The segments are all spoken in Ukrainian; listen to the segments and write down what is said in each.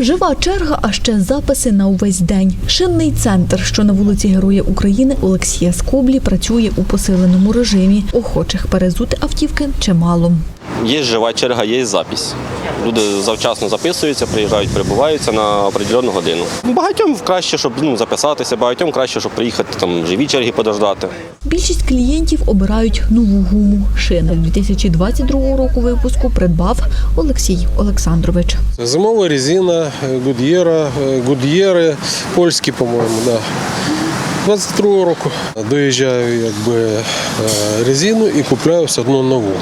Жива черга, а ще записи на увесь день. Шинний центр, що на вулиці Героя України Олексія Скоблі, працює у посиленому режимі. Охочих перезути автівки чимало. Є жива черга, є запись. Люди завчасно записуються, приїжджають, прибуваються на определену годину. Багатьом краще, щоб ну, записатися, багатьом краще, щоб приїхати там живі черги подождати. Більшість клієнтів обирають нову гуму. Шини 2022 року випуску придбав Олексій Олександрович. Зимова резина Гуд'єра, Гуд'єри, польські, по-моєму, да. 22 року доїжджаю якби е, резину і купляю все одно нову.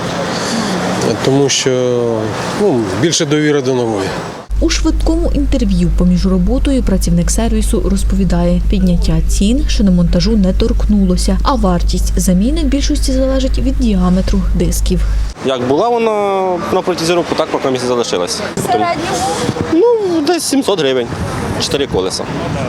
Тому що ну, більше довіри до нової. У швидкому інтерв'ю поміж роботою працівник сервісу розповідає, підняття цін шиномонтажу не торкнулося, а вартість заміни в більшості залежить від діаметру дисків. Як була вона на протязі року, так поки місяць залишилась. Ну, десь 700 гривень, 4 колеса.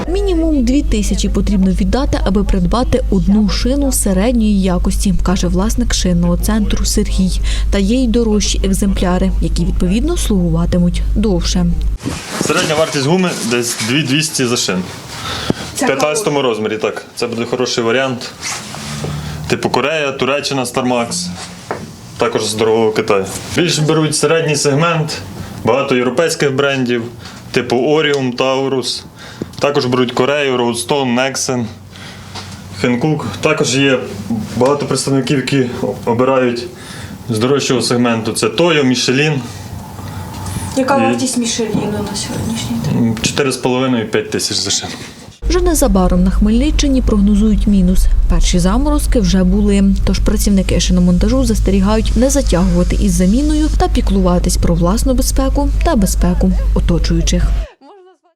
Мінімум дві тисячі потрібно віддати, аби придбати одну шину середньої якості, каже власник шинного центру Сергій. Та є й дорожчі екземпляри, які відповідно слугуватимуть довше. Середня вартість гуми десь 2200 за шин. В 15 розмірі, так. Це буде хороший варіант. Типу Корея, Туреччина, StarMax. Також з дорогого Китаю. Більше беруть середній сегмент, багато європейських брендів, типу Оріум, Таурус. Також беруть Корею, Роудстон, Нексен, Хенкук. Також є багато представників, які обирають з дорожчого сегменту. Це Тойо, Мішелін. Яка вартість Мішеліну на сьогоднішній день? 4,5-5 тисяч за шин. Вже незабаром на Хмельниччині прогнозують мінус. Перші заморозки вже були. Тож працівники шиномонтажу застерігають не затягувати із заміною та піклуватись про власну безпеку та безпеку оточуючих.